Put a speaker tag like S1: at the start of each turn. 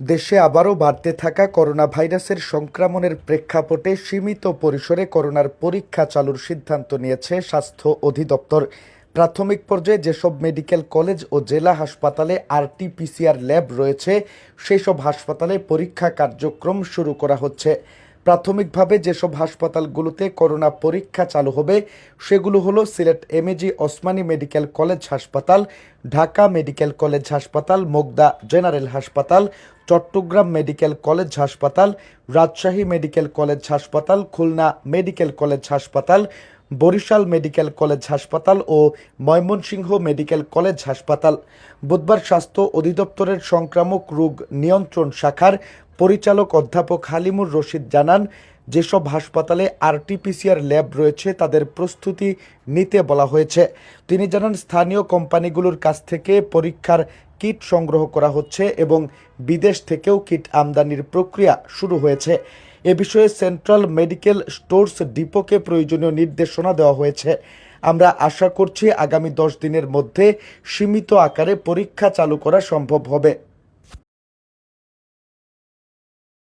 S1: দেশে আবারও বাড়তে থাকা করোনা ভাইরাসের সংক্রমণের প্রেক্ষাপটে সীমিত পরিসরে করোনার পরীক্ষা চালুর সিদ্ধান্ত নিয়েছে স্বাস্থ্য অধিদপ্তর। প্রাথমিক পর্যায়ে যেসব মেডিকেল কলেজ ও জেলা হাসপাতালে আরটিপিসিআর ল্যাব রয়েছে, সেসব হাসপাতালে পরীক্ষা কার্যক্রম শুরু করা হচ্ছে। প্রাথমিকভাবে যেসব হাসপাতালগুলোতে করোনা পরীক্ষা চালু হবে, সেগুলো হলো Sylhet MAG Osmani medical college হাসপাতাল, ঢাকা মেডিকেল কলেজ হাসপাতাল, মোগদা জেনারেল হাসপাতাল চট্টগ্রাম মেডিকেল কলেজ হাসপাতাল, রাজশাহী মেডিকেল কলেজ হাসপাতাল, খুলনা মেডিকেল কলেজ হাসপাতাল, বরিশাল মেডিকেল কলেজ হাসপাতাল ও ময়মনসিংহ মেডিকেল কলেজ হাসপাতাল। বুধবার স্বাস্থ্য অধিদপ্তরের সংক্রামক রোগ নিয়ন্ত্রণ শাখার পরিচালক অধ্যাপক হালিমুর রশিদ জানান যেসব হাসপাতালে আরটিপিসিআর ল্যাব রয়েছে, তাদের প্রস্তুতি নিতে বলা হয়েছে। তিনি জানান, স্থানীয় কোম্পানিগুলোর কাছ থেকে পরীক্ষার কিট সংগ্রহ করা হচ্ছে এবং বিদেশ থেকেও কিট আমদানির প্রক্রিয়া শুরু হয়েছে। এ বিষয়ে সেন্ট্রাল মেডিকেল স্টোরস ডিপোকে প্রয়োজনীয় নির্দেশনা দেওয়া হয়েছে। আমরা আশা করছি, আগামী দশ দিনের মধ্যে সীমিত আকারে পরীক্ষা চালু করা সম্ভব হবে।